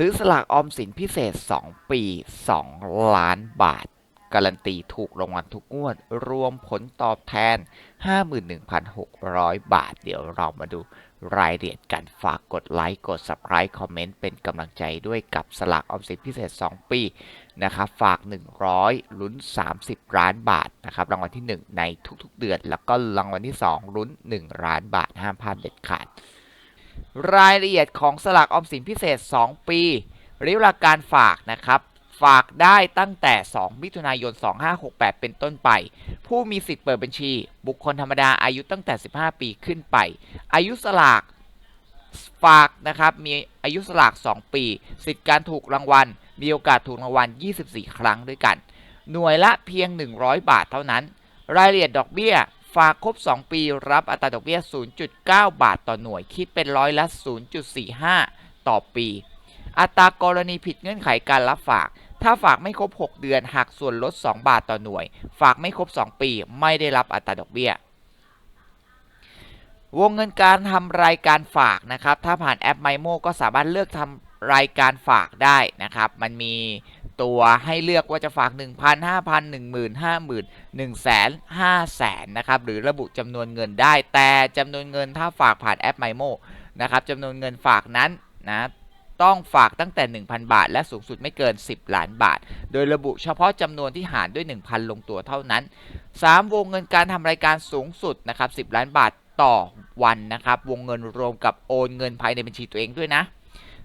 ซื้อสลากออมสินพิเศษ 2 ปี 2 ล้านบาท การันตีถูกรางวัลทุกงวด รวมผลตอบแทน 51,600 บาท เดี๋ยวเรามาดูรายละเอียดกันฝากกดไลค์ กด Subscribe คอมเมนต์เป็นกำลังใจด้วยกับสลากออมสินพิเศษ 2 ปีนะครับฝาก 100 ลุ้น 30 ล้านบาทนะครับรางวัลที่ 1 ในทุกๆเดือน แล้วก็รางวัลที่ 2 ลุ้น 1 ล้านบาทห้ามพลาดเด็ดขาด รายละเอียดของสลากออมสินพิเศษ 2 ปีระยะเวลาการฝากนะครับ ฝากได้ตั้งแต่ 2 มิถุนายน 2568 เป็นต้นไป ผู้มีสิทธิ์เปิดบัญชี บุคคลธรรมดาอายุตั้งแต่ 15 ปีขึ้นไป อายุสลากฝากนะครับ มีอายุสลาก 2 ปี สิทธิ์การถูกรางวัล มีโอกาสถูกรางวัล 24 ครั้งด้วยกัน หน่วยละเพียง 100 บาทเท่านั้น รายละเอียดดอกเบี้ย ฝากครบ 2 ปีรับอัตราดอกเบี้ย 0.9 บาทต่อหน่วย คิดเป็นร้อยละ 0.45 ต่อปี อัตรากรณีผิดเงื่อนไขการรับฝาก ถ้าฝากไม่ครบ 6 เดือนหักส่วนลด 2 บาทต่อหน่วย ฝากไม่ครบ 2 ปี ไม่ได้รับอัตราดอกเบี้ยวงเงินการทำรายการฝากนะครับ ถ้าผ่านแอป MyMo ก็สามารถเลือกทำรายการฝากได้นะครับ มันมี ตัวให้เลือกว่าจะฝาก 1,000 5,000 10,000 50,000 100,000 500,000นะครับหรือระบุจำนวนเงินได้ แต่จำนวนเงินถ้าฝากผ่านแอป MyMo นะครับจำนวนเงินฝากนั้นนะต้องฝากตั้งแต่ 1,000 บาท และสูงสุดไม่เกิน 10 ล้านบาท โดยระบุเฉพาะจำนวนที่หารด้วย 1,000 ลงตัวเท่านั้น 3 วงเงินการทำรายการสูงสุดนะครับ10 ล้านบาทต่อวันนะครับ วงเงินรวมกับโอนเงินภายในบัญชีตัวเองด้วยนะ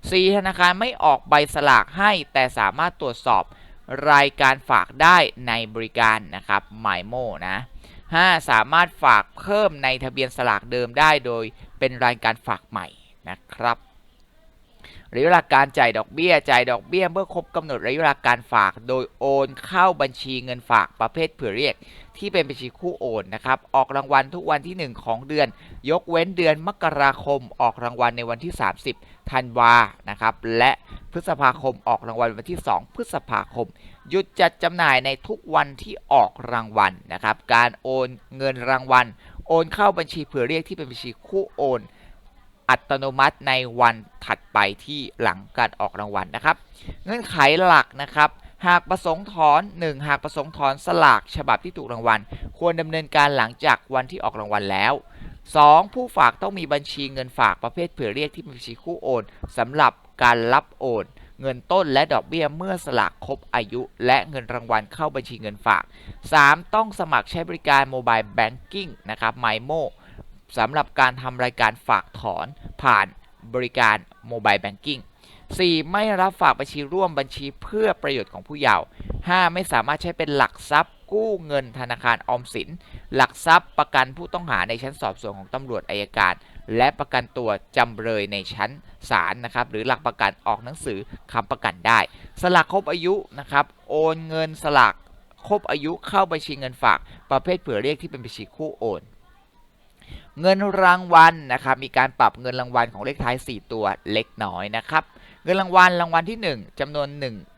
4ธนาคารไม่ออกใบสลากให้ แต่สามารถตรวจสอบรายการฝากได้ในบริการนะครับ MyMo นะ5สามารถฝากเพิ่มในทะเบียนสลากเดิมได้โดยเป็นรายการฝากใหม่นะครับ ระยะเวลาการจ่ายดอกเบี้ย จ่ายดอกเบี้ยเมื่อครบกำหนดระยะเวลาการฝาก โดยโอนเข้าบัญชีเงินฝากประเภทเผื่อเรียก ที่เป็นบัญชีคู่โอนนะครับ ออกรางวัลทุกวันที่ 1 ของเดือน ยกเว้นเดือนมกราคม ออกรางวัลในวันที่ 30ธันวานะครับ และพฤษภาคมออกรางวัลวันที่ 2 พฤษภาคม หยุดจัดจำหน่ายในทุกวันที่ออกรางวัลนะครับ การโอนเงินรางวัล โอนเข้าบัญชีเผื่อเรียกที่เป็นบัญชีคู่โอน อัตโนมัติในวันถัดไปที่หลังการออกรางวัลนะครับ เงื่อนไขหลักนะครับ หากประสงค์ถอน 1 หากประสงค์ถอนสลากฉบับที่ถูกรางวัล ควรดำเนินการหลังจากวันที่ออกรางวัลแล้ว 2. ผู้ฝากต้องมีบัญชีเงินฝากประเภทเผื่อเรียกที่เป็นบัญชีคู่โอนสำหรับการรับโอน เงินต้นและดอกเบี้ยเมื่อสลากครบอายุ และเงินรางวัลเข้าบัญชีเงินฝาก 3. ต้องสมัครใช้บริการโมบายแบงกิ้งนะครับ MyMo สำหรับการทำรายการฝากถอนผ่านบริการโมบายแบงกิ้ง 4. ไม่รับฝากบัญชีร่วมบัญชีเพื่อประโยชน์ของผู้เยาว์ 5. ไม่สามารถใช้เป็นหลักทรัพย์ กู้เงินธนาคารออมสิน หลักทรัพย์ประกันผู้ต้องหาในชั้นสอบสวนของตำรวจอายการ และประกันตัวจำเลยในชั้นศาลนะครับหรือหลักประกันออกหนังสือคำประกันได้ สลากครบอายุนะครับโอนเงินสลากครบอายุเข้าบัญชีเงินฝาก ประเภทเผื่อเรียกที่เป็นบัญชีคู่โอน เงินรางวัลนะครับมีการปรับเงินรางวัลของเลขท้าย 4 ตัวเล็กน้อยนะครับเงินรางวัลรางวัลที่ 1จำนวน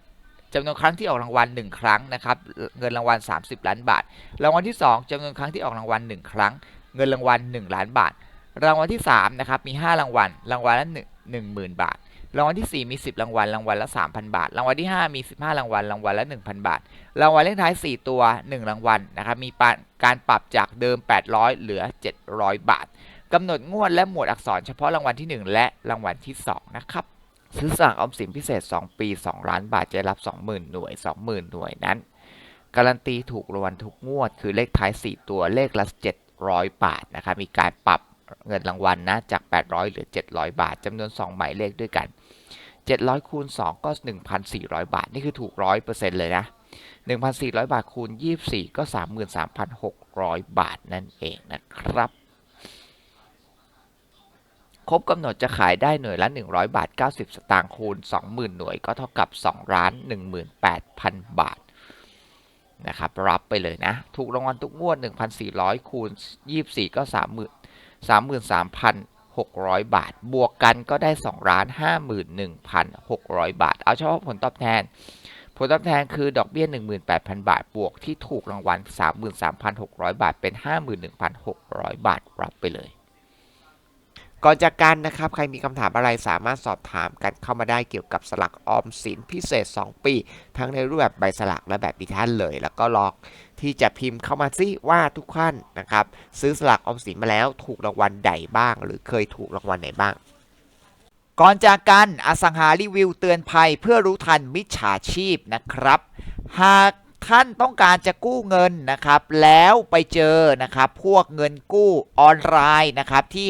1จำนวนครั้งที่ออกรางวัล 1 ครั้งนะครับเงินรางวัล 30 ล้านบาท รางวัลที่ 2จำนวนครั้งที่ออกรางวัล 1 ครั้ง เงินรางวัล 1 ล้านบาท รางวัลที่3นะครับมี 5 รางวัลรางวัลละ1 10,000 บาท รางวัลที่ 4 มี 10 รางวัล รางวัลละ 3,000 บาท รางวัลที่ 5 มี 15 รางวัล รางวัลละ 1,000 บาท รางวัลเลขท้าย 4 ตัว 1 รางวัลนะครับ มีการปรับจากเดิม 800 เหลือ 700 บาท กำหนดงวดและหมวดอักษรเฉพาะรางวัลที่ 1 และรางวัลที่ 2 นะครับซื้อสลากออมสินพิเศษ 2 ปี 2 ล้านบาท จะรับ 20,000 หน่วย 20,000 หน่วยนั้น การันตีถูกรางวัลทุกงวด คือเลขท้าย 4 ตัว เลขละ 700 บาทนะครับ มีการปรับเงินรางวัลนะ จาก 800 เหลือ 700 บาทจำนวน 2 หมายเลขด้วยกัน 700คูณ2ก็ 1,400 บาท นี่คือถูก 100%เลยนะ 1,400 บาทคูณ 24 ก็ 33,600 บาทนั่นเองนะครับ ครบกำหนดจะขายได้หน่วยละ 100 บาท 90 สตางค์คูณ 20,000 หน่วยก็เท่ากับ 2 ล้าน 18,000 บาทนะครับรับไปเลยนะ ถูกรางวัลทุกงวด 1,400คูณ24 ก็ 30,000 33,000 600 บาท บวกกันก็ได้2ล้าน51,600 บาท เอาเฉพาะผลตอบแทน ผลตอบแทนคือดอกเบี้ย 18,000 บาท บวกที่ถูกรางวัล 33,600 บาท เป็น 51,600 บาท รับไปเลย ก่อนจากกันนะครับ ใครมีคำถามอะไรสามารถสอบถามกันเข้ามาได้เกี่ยวกับสลักออมสินพิเศษ 2 ปี ทั้งในรูปแบบใบสลักและแบบดิจิทัลเลย แล้วก็ลองที่จะพิมพ์เข้ามาซิว่าทุกท่านนะครับ ซื้อสลักออมสินมาแล้วถูกรางวัลใดบ้าง หรือเคยถูกรางวัลไหนบ้าง ก่อนจากกันอสังหารีวิวเตือนภัยเพื่อรู้ทันมิจฉาชีพนะครับ หากท่านต้องการจะกู้เงินนะครับ แล้วไปเจอนะครับ พวกเงินกู้ออนไลน์นะครับที่